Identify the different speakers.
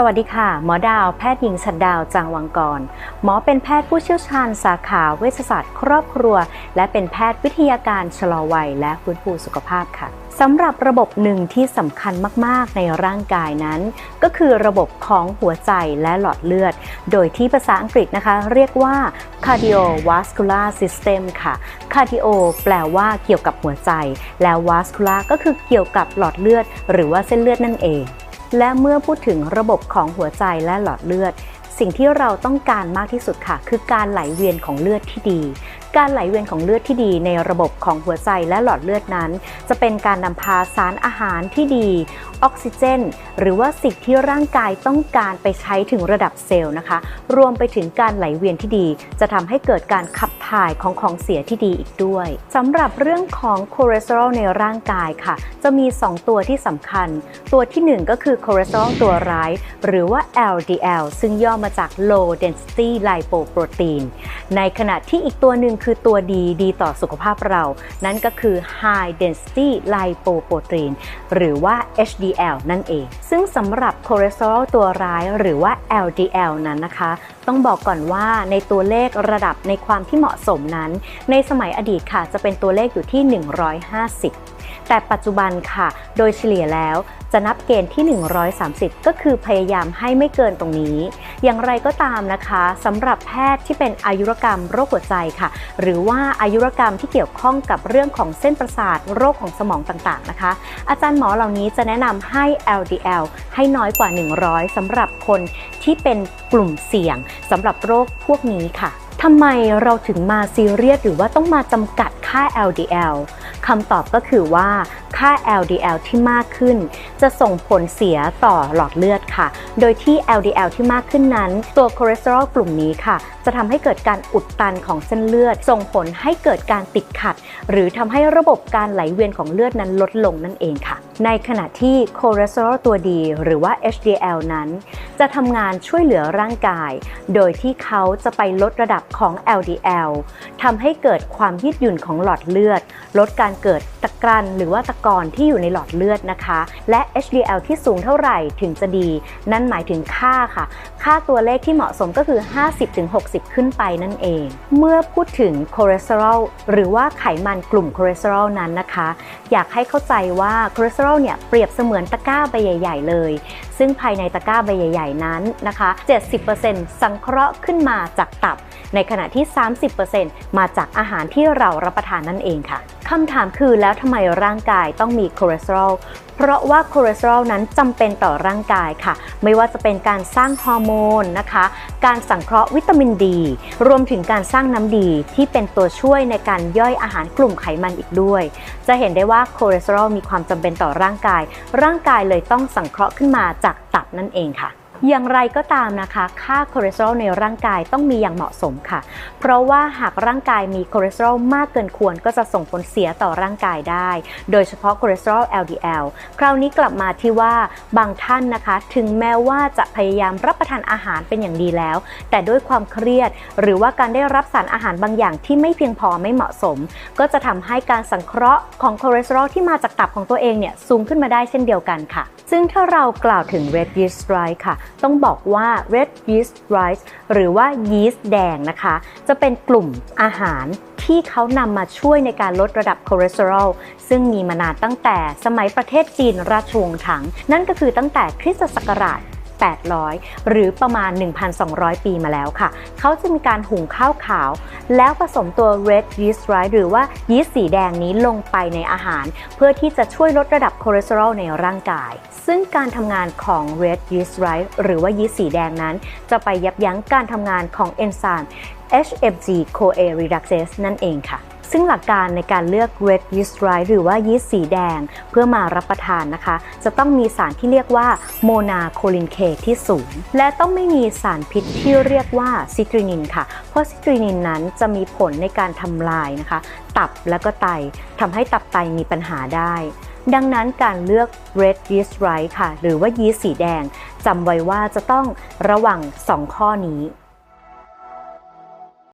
Speaker 1: สวัสดีค่ะ หมอดาวแพทย์หญิงสันดาวจางวังกร หมอเป็นแพทย์ผู้เชี่ยวชาญสาขาเวชศาสตร์ครอบครัว และเป็นแพทย์วิทยาการชะลอวัยและฟื้นฟูสุขภาพค่ะสำหรับระบบหนึ่งที่สำคัญมาก ๆ ในร่างกายนั้น ก็คือระบบของหัวใจและหลอดเลือด โดยที่ภาษาอังกฤษนะคะ เรียกว่า cardiovascular system ค่ะ cardio แปลว่าเกี่ยวกับหัวใจ แล้ว vascular ก็คือเกี่ยวกับหลอดเลือด หรือว่าเส้นเลือดนั่นเอง และเมื่อพูดถึงระบบของหัวใจและหลอดเลือด สิ่งที่เราต้องการมากที่สุดค่ะ คือการไหลเวียนของเลือดที่ดีการไหลเวียนของเลือดที่ดีในระบบของหัวใจและหลอดเลือดนั้น จะเป็นการนำพาสารอาหารที่ดี ออกซิเจน หรือว่าสิ่งที่ร่างกายต้องการไปใช้ถึงระดับเซลล์นะคะ รวมไปถึงการไหลเวียนที่ดี จะทำให้เกิดการขับถ่ายของของเสียที่ดีอีกด้วยสำหรับเรื่องของคอเลสเตอรอลในร่างกายค่ะ จะมี 2 ตัวที่สำคัญ ตัวที่ 1 ก็คือคอเลสเตอรอลตัวร้าย หรือว่า LDL ซึ่งย่อมาจาก low density lipoprotein ในขณะที่อีกตัวหนึ่งคือตัวดีดีต่อสุขภาพเรา นั่นก็คือ high density lipoprotein หรือว่า HDL นั่นเอง ซึ่งสำหรับคอเลสเตอรอลตัวร้ายหรือว่า LDL นั้นนะคะ ต้องบอกก่อนว่าในตัวเลขระดับในความที่เหมาะสมนั้น ในสมัยอดีตค่ะจะเป็นตัวเลขอยู่ที่ 150 แต่ปัจจุบันค่ะ โดยเฉลี่ยแล้ว จะนับเกณฑ์ที่ 130 ก็คือพยายามให้ไม่เกินตรงนี้ อย่างไรก็ตามนะคะสำหรับแพทย์ที่เป็นอายุรกรรมโรคหัวใจค่ะ หรือว่าอายุรกรรมที่เกี่ยวข้องกับเรื่องของเส้นประสาทโรคของสมองต่างๆนะคะ อาจารย์หมอเหล่านี้จะแนะนำให้ LDL ให้น้อยกว่า 100สำหรับคนที่เป็นกลุ่มเสี่ยงสำหรับโรคพวกนี้ค่ะทำไมเราถึงมาซีเรียสหรือว่าต้องมาจำกัดค่า LDL คำตอบก็คือว่า ค่า LDL ที่มากขึ้น จะส่งผลเสียต่อหลอดเลือดค่ะ โดยที่ LDL ที่มากขึ้นนั้น ตัวคอเลสเตอรอลกลุ่มนี้ค่ะ จะทำให้เกิดการอุดตันของเส้นเลือด ส่งผลให้เกิดการติดขัด หรือทำให้ระบบการไหลเวียนของเลือดนั้นลดลงนั่นเองค่ะ ในขณะที่คอเลสเตอรอลตัวดี หรือว่า HDL นั้น จะทำงานช่วยเหลือร่างกาย โดยที่เขาจะไปลดระดับของ LDL ทำให้เกิดความยืดหยุ่นของหลอดเลือด ลดการเกิด กรันหรือว่าตะกอนที่อยู่ในหลอดเลือดนะคะ และ HDL ที่สูงเท่าไหร่ถึงจะดี นั่นหมายถึงค่าค่ะ ค่าตัวเลขที่เหมาะสมก็คือ 50-60 ขึ้นไปนั่นเอง เมื่อพูดถึงคอเลสเตอรอลหรือว่าไขมันกลุ่มคอเลสเตอรอลนั้นนะคะ อยากให้เข้าใจว่าคอเลสเตอรอลเนี่ยเปรียบเสมือนตะกร้าใบใหญ่ ๆ เลย ซึ่งภายในตะกร้าใบใหญ่ ๆ นั้นนะคะ 70%สังเคราะห์ขึ้นมาจากตับ ในขณะที่ 30%มาจากอาหารที่เรารับประทานนั่นเองค่ะ คำถามคือแล้วทำไมร่างกายต้องมีคอเลสเตอรอลเพราะว่าคอเลสเตอรอลนั้นจำเป็นต่อร่างกายค่ะ ไม่ว่าจะเป็นการสร้างฮอร์โมนนะคะ การสังเคราะห์วิตามินดี รวมถึงการสร้างน้ำดีที่เป็นตัวช่วยในการย่อยอาหารกลุ่มไขมันอีกด้วย จะเห็นได้ว่าคอเลสเตอรอลมีความจำเป็นต่อร่างกาย ร่างกายเลยต้องสังเคราะห์ขึ้นมาจากตับนั่นเองค่ะ อย่างไรก็ตามนะคะ ค่าคอเลสเตอรอลในร่างกายต้องมีอย่างเหมาะสมค่ะ เพราะว่าหากร่างกายมีคอเลสเตอรอลมากเกินควรก็จะส่งผลเสียต่อร่างกายได้ โดยเฉพาะคอเลสเตอรอล LDL คราวนี้กลับมาที่ว่าบางท่านนะคะ ถึงแม้ว่าจะพยายามรับประทานอาหารเป็นอย่างดีแล้ว แต่ด้วยความเครียด หรือว่าการได้รับสารอาหารบางอย่างที่ไม่เพียงพอไม่เหมาะสม ก็จะทำให้การสังเคราะห์ของคอเลสเตอรอลที่มาจากตับของตัวเองเนี่ยสูงขึ้นมาได้เช่นเดียวกันค่ะ ซึ่งถ้าเรากล่าวถึง red yeast rice ค่ะ ต้องบอกว่า red yeast rice หรือว่ายีสต์แดงนะคะ จะเป็นกลุ่มอาหารที่เขานำมาช่วยในการลดระดับคอเลสเตอรอลซึ่งมีมานานตั้งแต่สมัยประเทศจีนราชวงศ์ถัง นั่นก็คือตั้งแต่คริสตศักราช 800 หรือประมาณ 1,200 ปีมาแล้วค่ะ เขาจะมีการหุงข้าวขาว แล้วผสมตัว red yeast rice หรือว่ายีสต์สีแดงนี้ลงไปในอาหาร เพื่อที่จะช่วยลดระดับคอเลสเตอรอลในร่างกาย ซึ่งการทำงานของ red yeast rice หรือว่ายีสต์สีแดงนั้น จะไปยับยั้งการทำงานของเอนไซม์ HMG CoA reductase นั่นเองค่ะ ซึ่งหลักการในการเลือก red yeast rice หรือว่ายีสต์สีแดงเพื่อมารับประทานนะคะ จะต้องมีสารที่เรียกว่าโมนาโคลินเคที่สูง และต้องไม่มีสารพิษที่เรียกว่าซิตรินินค่ะ เพราะซิตรินินนั้นจะมีผลในการทำลายนะคะ ตับและก็ไตทำให้ตับไตมีปัญหาได้ดังนั้นการเลือก red yeast rice ค่ะ หรือว่ายีสต์สีแดงจำไว้ว่าจะต้องระวัง 2 ข้อนี้